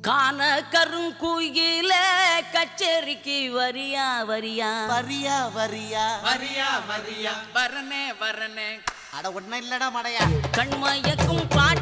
காண கருங்குயில கச்சேரிக்கு வரியா வரியா? வரியா வரியா. வரியா வரியா. வரனே வரனே. அட ஒன்னும் இல்லடா மடையா. கண்மயக்கும் பாட்டு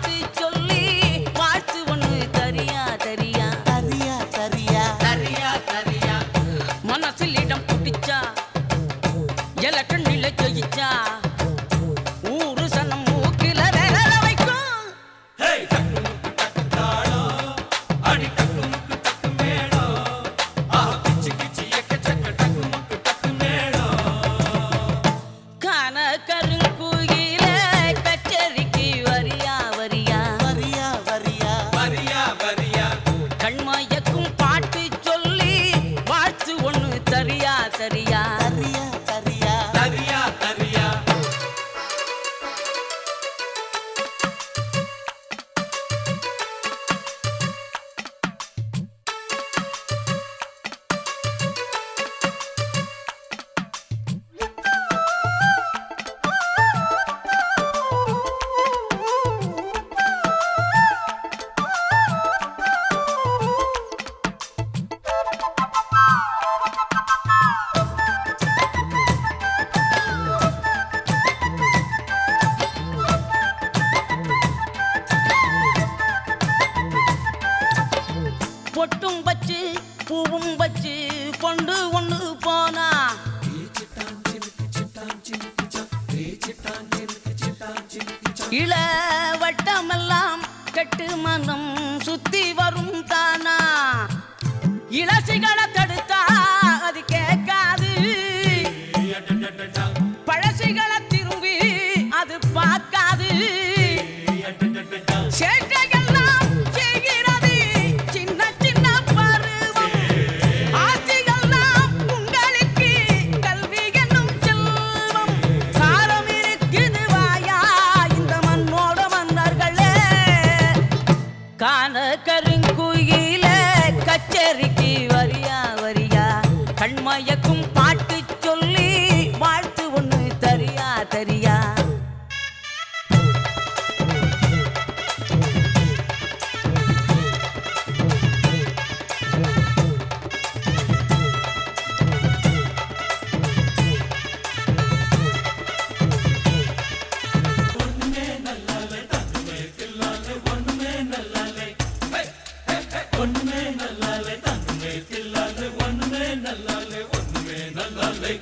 மனம் நல்லாலே தங்கமே தில்லாலே ஒண்ணுமே நல்லாலே ஒண்ணுமே நல்லாலே.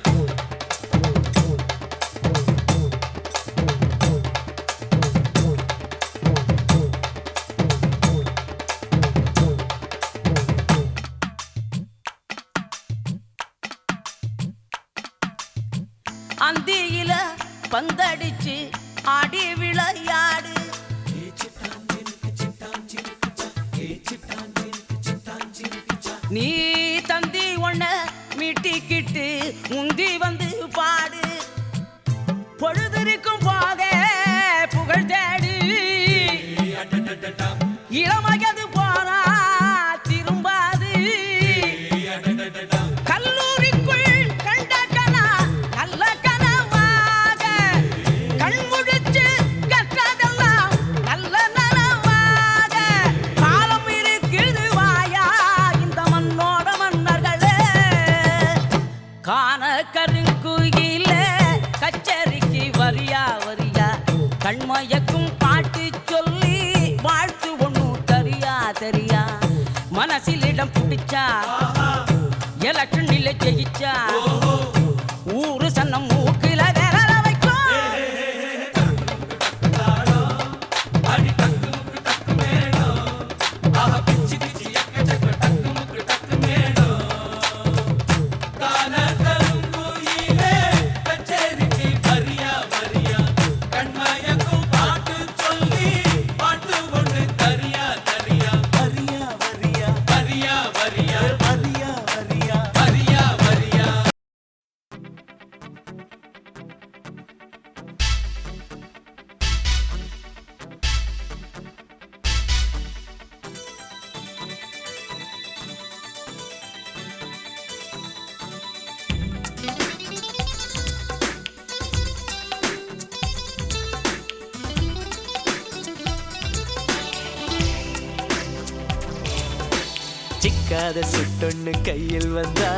சிக்காத சுட்டொன்னு கையில் வந்தா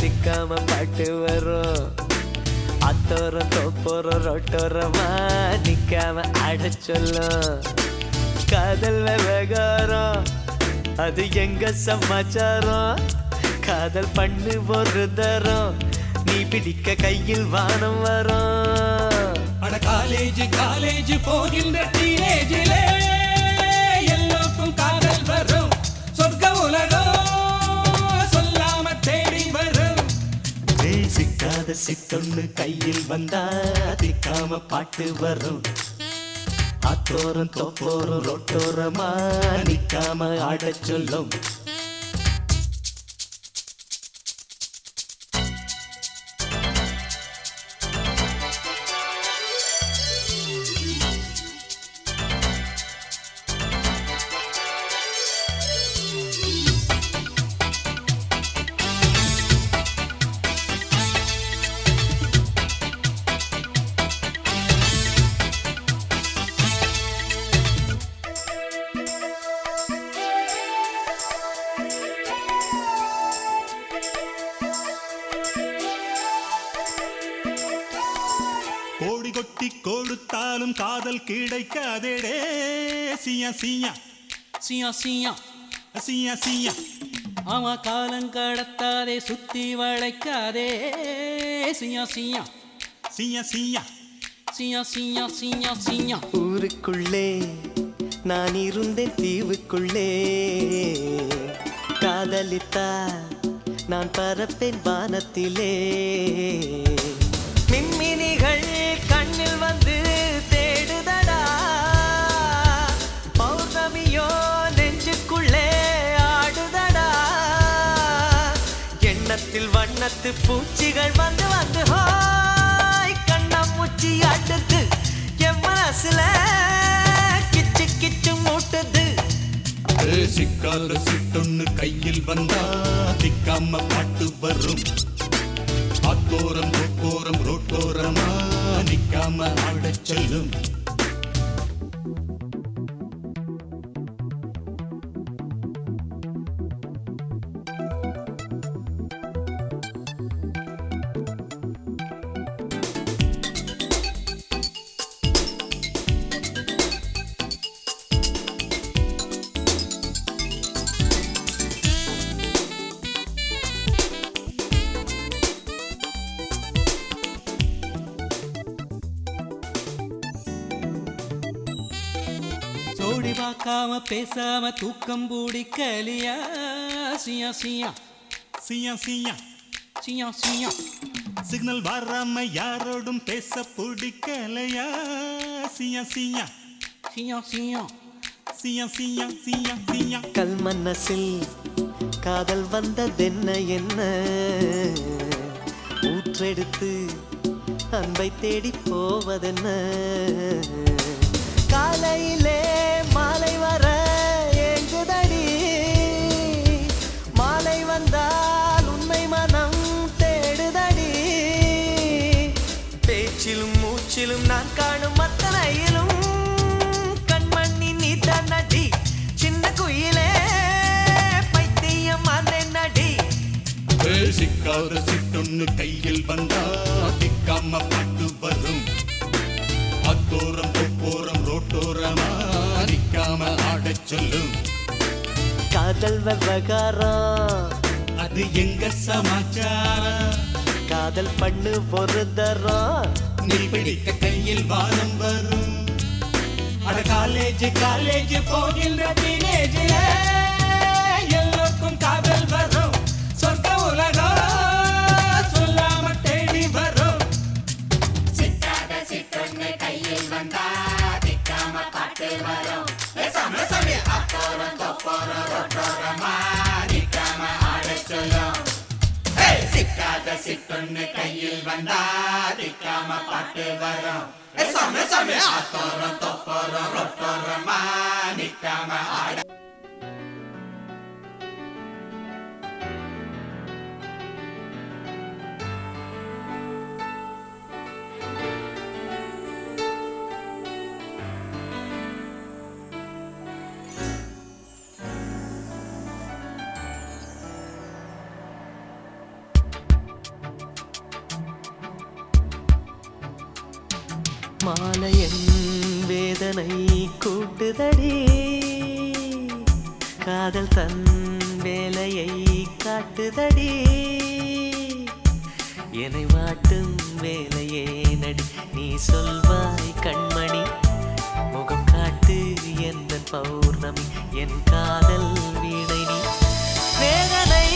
திக்காம பாட்டு வரும். அத்தோரம் தோப்போரம் ரொட்டோரமா நிக்காம ஆட சொல்லும். காதல் விவகாரம் அது எங்க சமாச்சாரம்? காதல் பண்ணு ஒரு தரம் நீ பிடிக்க கையில் வானம் வரும். அட காலேஜ் காலேஜ் போகின்ற டீனேஜிலே எல்லோருக்கும் காதல் வரும். சொர்க்க உலகம் சிக்காத சிட்டொன்னு கையில் வந்தா திக்காம பாட்டு வரும். அத்தோரம் தோப்போரம் ரொட்டோரமா நிக்காம ஆடச் சொல்லும். கோடி கொட்டி கொடுத்தாலும் காதல் கிடைக்காதேடே. சியா சியா. சியா சியா. சியா சியா. ஆமா காலம் கடத்தாதே சுத்தி வளைக்காதே. சியா சியா. சியா சியா. சியா சியா சியா சியா. ஊருக்குள்ளே நான் இருந்தேன் தீவுக்குள்ளே. காதலித்தா நான் பறப்பேன் வானத்திலே. மின்மினிகள் வண்ணத்து பூச்சிகள் வந்து வந்து ஹாய் கண்ணம் முச்சி அடுத்து என் மனசுல கிச்சு கிச்சு மூட்டுது. சிக்காத சிட்டொன்னு கையில் வந்தா திக்காம பாட்டு வரும். அத்தோரம் தொக்கோரம் ரோட்டோரமா நிக்காம ஆடச் சொல்லும். பார்க்காம பேசாம தூக்கம் பிடிக்கலியா சியா சியா. சியா சியா. சியா சியா. சிக்னல் வராம யாரோடும் பேச பிடிக்கலையா? சியா சியா. சியா சியா. சியா சியா சியா சியா. கல் மனசில் காதல் வந்ததென்ன என்ன? ஊற்றெடுத்து அன்பை தேடி போவதென்ன? காலையிலே சிக்காத சிட்டொன்னு கையில் வந்தா திக்காம பாட்டு வரும். அத்தோரம் தொப்போரம் ரோட்டோரமா நிக்காம ஆடச் சொல்லும். காதல் விவகாரம் அது எங்க சமாச்சாரம் காதல் பண்ணு ஒரு தரம் நீ பிடிக்க கையில் வானம் வரும். அட காலேஜ் காலேஜ் போகின்ற டீனேஜில சிட்டொன்னு கையில் வந்தா திக்காம பாட்டு வரும். சமய சமய ஆத்தோரம் தொப்போரம் ரொட்டோரமா நிக்காம ஆட மாலையன் வேதனை கூட்டுதடி. காதல் தன் வேலையை காட்டுதடி. என்னை வாட்டும் வேலையே நடி நீ சொல்வாய் கண்மணி. முகம் காட்டு எந்த பௌர்ணமி என் காதல் வீணை நீ. வேதனை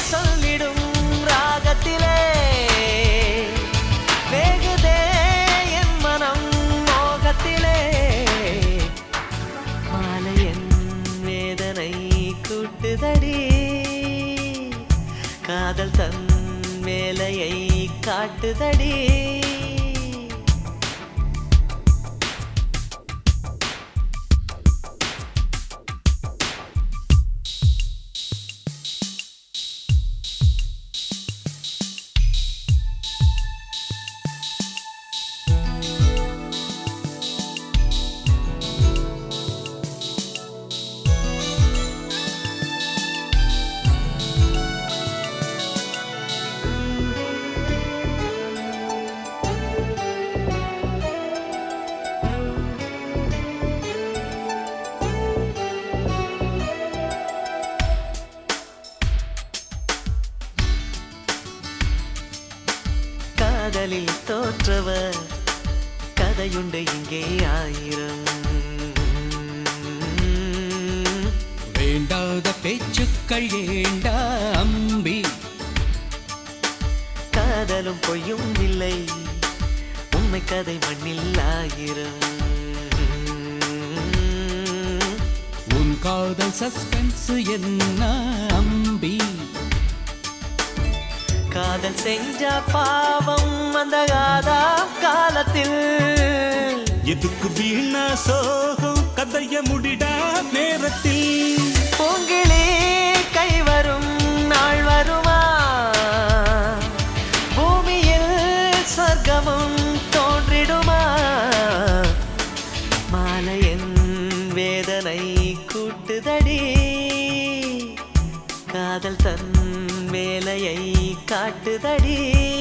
சொல்லிடும் காட்டுதடி பேச்சுக்கள் ஏண்டா அம்பி? காதலும் பொய்யும் இல்லை. உண்மை கதை மண்ணில் ஆயிரம் உன் காதல் சஸ்பென்ஸ் என்ன அம்பி? காதல் செஞ்ச பாவம் அந்த காதா காலத்தில். எதுக்கு வீணா சோகம்? கதைய முடிடா நேரத்தில். பூங்கிளி கை வரும் நாள் வருமா? பூமியில் சொர்க்கமும் தோன்றிடுமா? மாலையன் வேதனை கூட்டுதடி காதல் தன் வேலையை காட்டுதடி.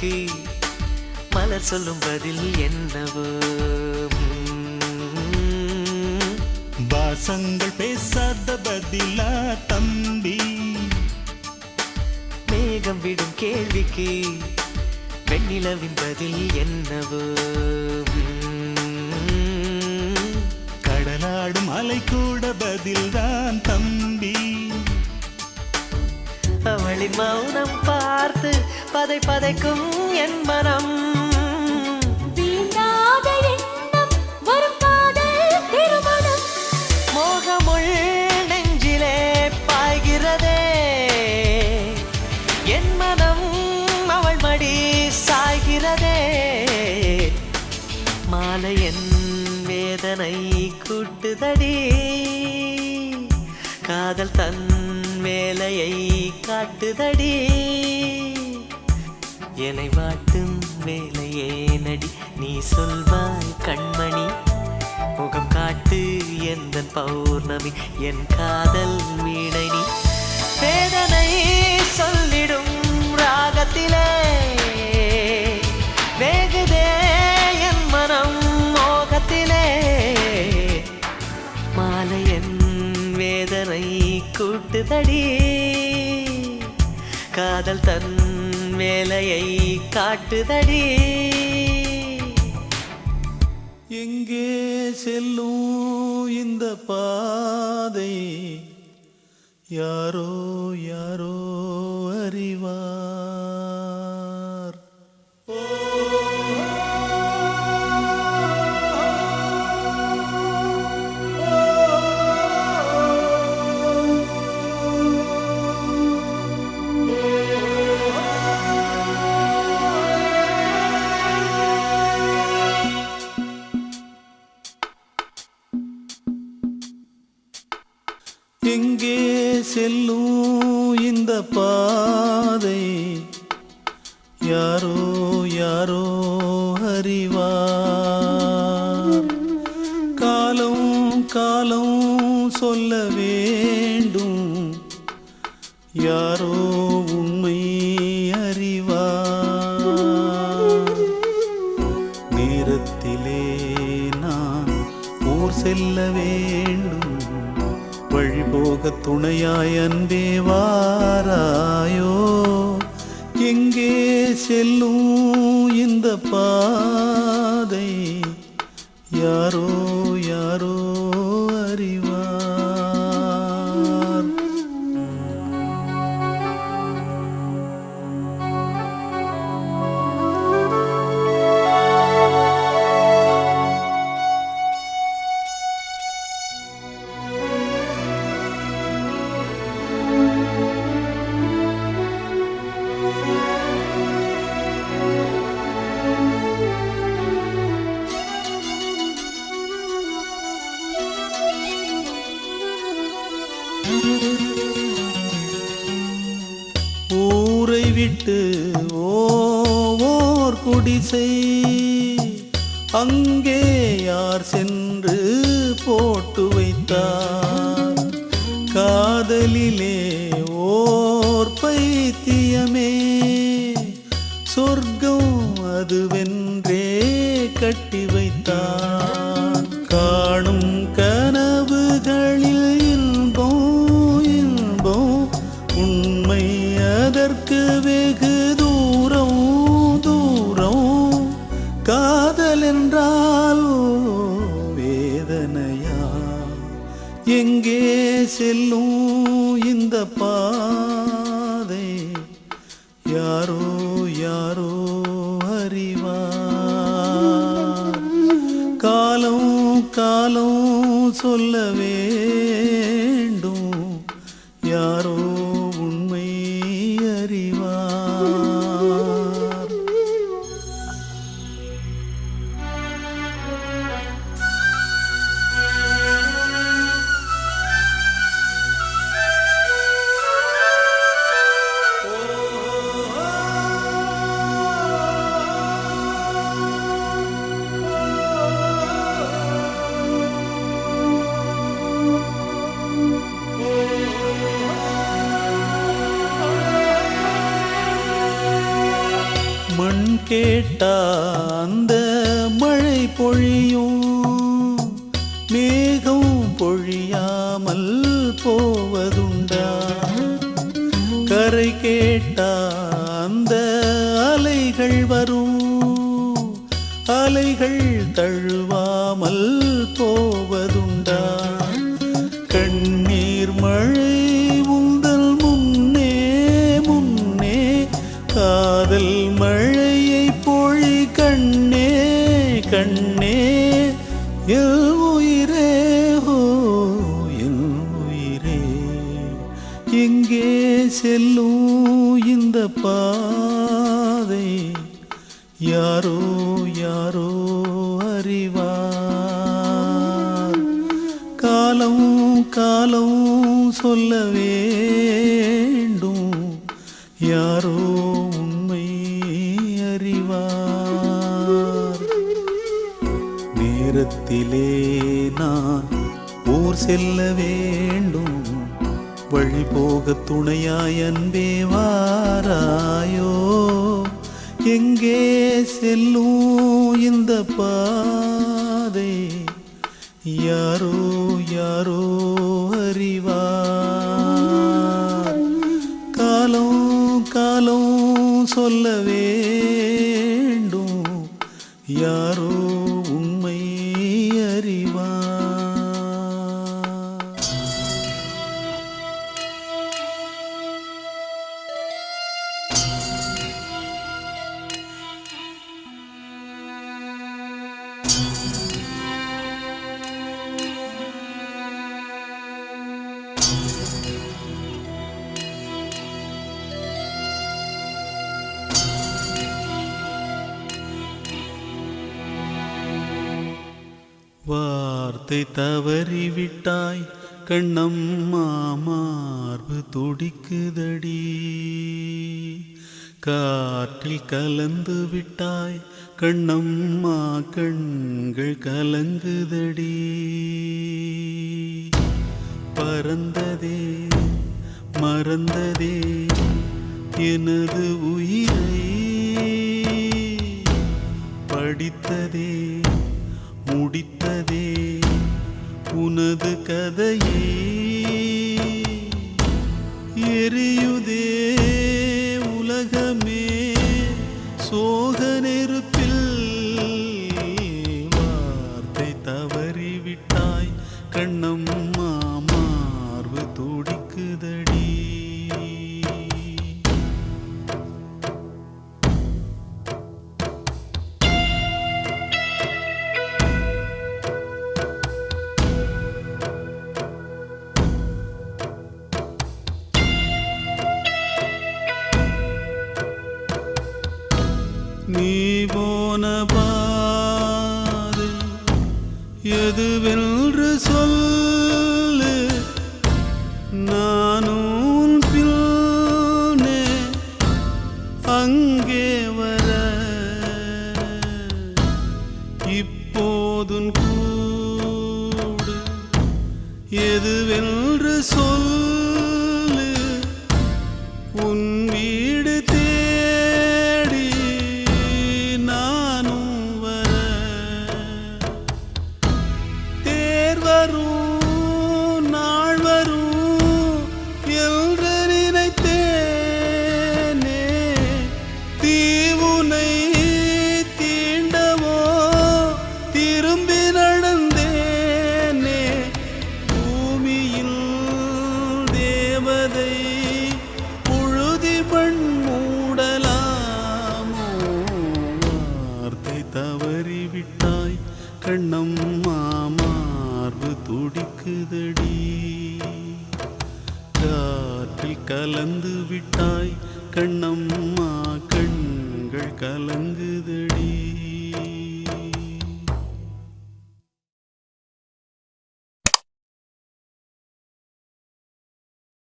கேள்விக்கு மலர் சொல்லும் பதில் என்னவோ. வாசங்கள் பேசாத பதிலா தம்பி மேகம் விடும் கேள்விக்கு வெண்ணிலவின் பதில் என்னவோ. கடலாடும் அலை கூட பதில்தான் தம்பி அவளின் மௌனம் பார்த்து பதை பதைக்கும் என் மனம். மோகமுள் நெஞ்சிலே பாய்கிறதே. என் மனம் அவள் மடி சாய்கிறதே. மாலையன் வேதனை கூட்டுதடி. காதல் தன் வேலையை காட்டுதடி. என்னை வாட்டும் வேலையே நடி. நீ சொல்வாய் கண்மணி முகம் காட்டு எந்த பௌர்ணமி என் காதல் வீணை நீ வேதனை சொல்லிடும் ராகத்திலே வேகுதே என் மனம் மோகத்திலே. மாலையன் வேதனை கூட்டுதடி காதல் தன் வேலையை காட்டுதடி. எங்கே செல்லும் இந்த பாதை? யாரோ யாரோ அறிவா நேரத்திலே நான் ஊர் செல்ல வேண்டும். வழிபோக துணையாய் அன்பே வாராயோ. எங்கே செல்லும் இந்த பாதை? யாரோ அதற்கு வெகு தூரம் தூரம். காதல் என்றால் வேதனையா? எங்கே செல்லும் இந்த பாதை? யாரோ யாரோ அறிவா? காலம் காலம் சொல்லவே கண்ணே எல் உயிரே ஹோ எல் உயிரே. எங்கே செல்லும் இந்த பாதை? யாரோ யாரோ அறிவார். காலம் காலம் சொல்லவே நேரத்திலே நான் ஊர் செல்ல வேண்டும். வழி போக துணையாய் அன்பே வாராயோ. எங்கே செல்லும் இந்த பாதை? யாரோ யாரோ அறிவார். வார்த்தை தவறிவிட்டாய் கண்ணம்மா மார்பு துடிக்குதடி. காற்றில் கலந்து விட்டாய் கண்ணம்மா கண்கள் கலங்குதடி. பறந்ததே மறந்ததே எனது உயிரை. படித்ததே முடித்ததே உனது கதையே. எரியுதே உலகமே சோக நீ போன பாதை எதுவென்று சொல்லு. நான்